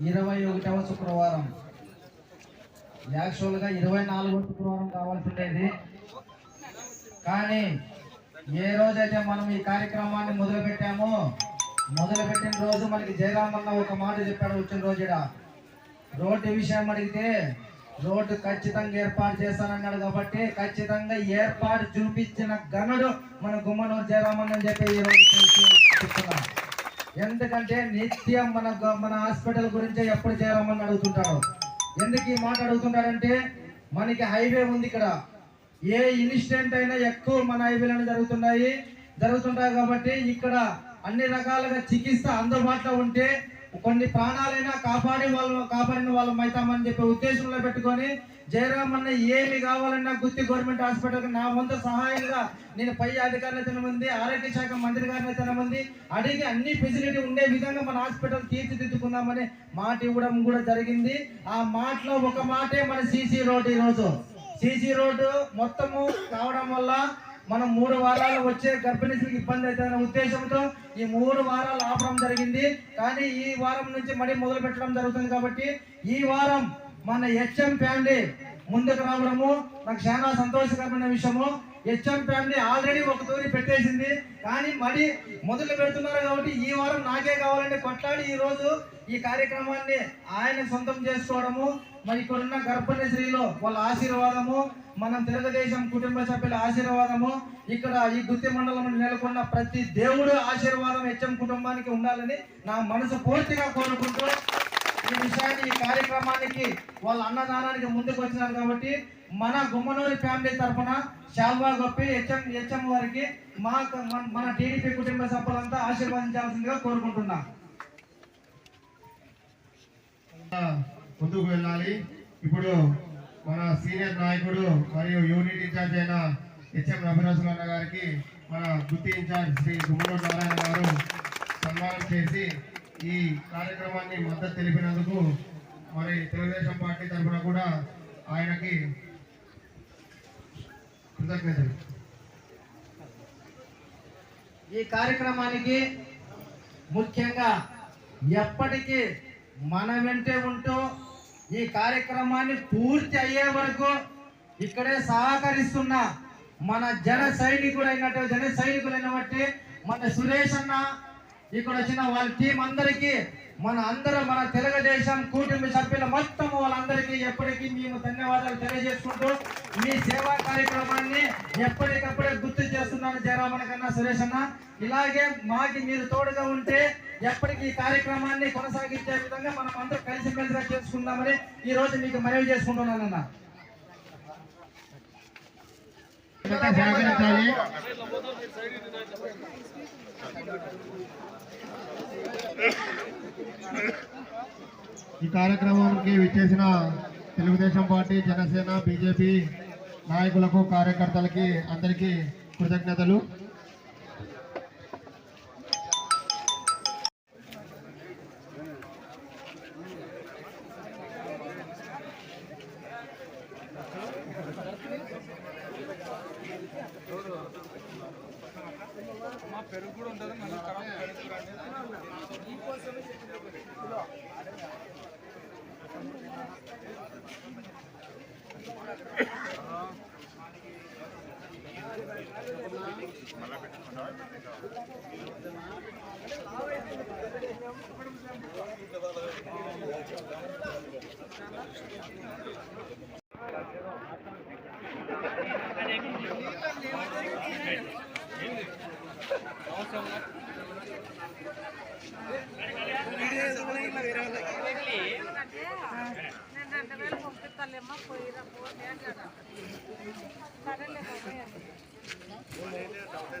ఇరవై ఒకటవ శుక్రవారం. యాక్చువల్గా ఇరవై నాలుగవ శుక్రవారం కావాల్సి ఉండేది కానీ ఏ రోజైతే మనం ఈ కార్యక్రమాన్ని మొదలు పెట్టామో రోజు మనకి జయరామన్న ఒక మాట చెప్పాడు వచ్చిన రోజుడ. రోడ్డు విషయం అడిగితే రోడ్డు ఖచ్చితంగా ఏర్పాటు చేస్తానన్నాడు కాబట్టి ఖచ్చితంగా ఏర్పాటు చూపించిన గనుడు మన గుమ్మనూరు జయరామన్న అని చెప్పి ఈ రోజు చెప్తున్నాం. ఎందుకంటే నిత్యం మన మన హాస్పిటల్ గురించే ఎప్పుడు చేరమని అడుగుతుంటాడు ఎందుకు ఈ మాట అడుగుతుంటాడంటే మనకి హైవే ఉంది ఇక్కడ. ఏ ఇన్సిడెంట్ అయినా ఎక్కువ మన హైవేలను జరుగుతున్నాయి జరుగుతుంటాయి కాబట్టి ఇక్కడ అన్ని రకాలుగా చికిత్స అందుబాటులో ఉంటే కొన్ని ప్రాణాలైనా కాపాడి వాళ్ళు కాపాడిన వాళ్ళం అవుతామని చెప్పే ఉద్దేశంలో పెట్టుకొని జయరామన్న ఏమి కావాలన్నా గుత్తి గవర్నమెంట్ హాస్పిటల్కి నా వంతు సహాయంగా నేను పై అధికారులు తినమంది ఆరోగ్య శాఖ మంత్రి గారిని తినమంది అడిగి అన్ని ఫెసిలిటీ ఉండే విధంగా మన హాస్పిటల్ తీర్చిదిద్దుకుందామని మాట ఇవ్వడం కూడా జరిగింది. ఆ మాటలో ఒక మాటే మన సీసీ రోడ్ ఈరోజు. సీసీ రోడ్డు మొత్తము కావడం వల్ల మనం మూడు వారాలు వచ్చే గర్భిణీ స్త్రీకి ఇబ్బంది అవుతుందనే ఉద్దేశంతో ఈ మూడు వారాలు ఆపడం జరిగింది. కానీ ఈ వారం నుంచి మళ్ళీ మొదలు పెట్టడం జరుగుతుంది కాబట్టి ఈ వారం మన హెచ్ఎం ఫ్యామిలీ ముందుకు రావడము నాకు చాలా సంతోషకరమైన విషయము. హెచ్ఎం ఫ్యామిలీ ఆల్రెడీ ఒక తూరి పెట్టేసింది. కానీ మళ్ళీ మొదలు పెడుతున్నారు కాబట్టి ఈ వారం నాకే కావాలంటే కొట్లాడి ఈ రోజు ఈ కార్యక్రమాన్ని ఆయన సొంతం చేసుకోవడము మరి ఇక్కడున్న గర్భిణీ స్త్రీలు వాళ్ళ ఆశీర్వాదము మనం తెలుగుదేశం కుటుంబ సభ్యుల ఆశీర్వాదము ఇక్కడ ఈ గుత్తి మండలంలో నెలకొన్న ప్రతి దేవుడు ఆశీర్వాదం హెచ్ఎం కుటుంబానికి ఉండాలని నా మనసు పూర్తిగా కోరుకుంటూ ఈ విషయాన్ని ఈ కార్యక్రమానికి వాళ్ళ అన్నదానానికి ముందుకు వచ్చినారు కాబట్టి మన గుమ్మనూరి ఫ్యామిలీ తరఫున శాల్వా గొప్పి హెచ్ఎం హెచ్ఎం వారికి మా మన- మన టీడీపీ కుటుంబ సభ్యులంతా ఆశీర్వదించాల్సిందిగా కోరుకుంటున్నా. ముందుకు వెళ్ళాలి. ఇప్పుడు మన సీనియర్ నాయకుడు మరియు యూనిట్ ఇన్ఛార్జ్ అయిన హెచ్ఎం రఘురాజు అన్న గారికి మన గుత్తి ఇన్ఛార్జ్ శ్రీ గుమ్మనూరు నారాయణ గారు సన్మానం చేసి ఈ కార్యక్రమాన్ని మద్దతు తెలిపినందుకు మరి తెలుగుదేశం పార్టీ తరఫున కూడా ఆయనకి కృతజ్ఞతలు. ఈ కార్యక్రమానికి ముఖ్యంగా ఎప్పటికీ మన వెంటే ఉంటూ ఈ కార్యక్రమాన్ని పూర్తి అయ్యే వరకు ఇక్కడే సహకరిస్తున్న మన జన సైనికుడైనటువంటి జన సైనికులైన బట్టి మన సురేష్ అన్న ఇక్కడ వచ్చిన వాళ్ళ టీం అందరికీ మన అందరూ మన తెలుగుదేశం కూటమి సభ్యుల మొత్తం వాళ్ళందరికీ ఎప్పటికీ మేము ధన్యవాదాలు తెలియజేసుకుంటూ మీ సేవా కార్యక్రమాన్ని ఎప్పటికప్పుడే గుర్తు చేస్తున్నాను జయరామన్ కన్నా సురేష్ అన్న. ఇలాగే మాకి మీరు తోడుగా ఉంటే ఎప్పటికీ ఈ కార్యక్రమాన్ని కొనసాగించే విధంగా మనం అందరూ కలిసిమెలిసిగా చేసుకుందామని ఈ రోజు మీకు మనవి చేసుకుంటున్నాను అన్న సహకరించాలి ఈ కార్యక్రమానికి విచ్చేసిన తెలుగుదేశం పార్టీ జనసేన బీజేపీ నాయకులకు కార్యకర్తలకి అందరికీ కృతజ్ఞతలు. మా పెరుగు కూడా ఉండదు మన నేను రెండు వేలు పంపిస్తాలేమ్మా పోయిరా పోనీ అని సరేలే బాబాయ్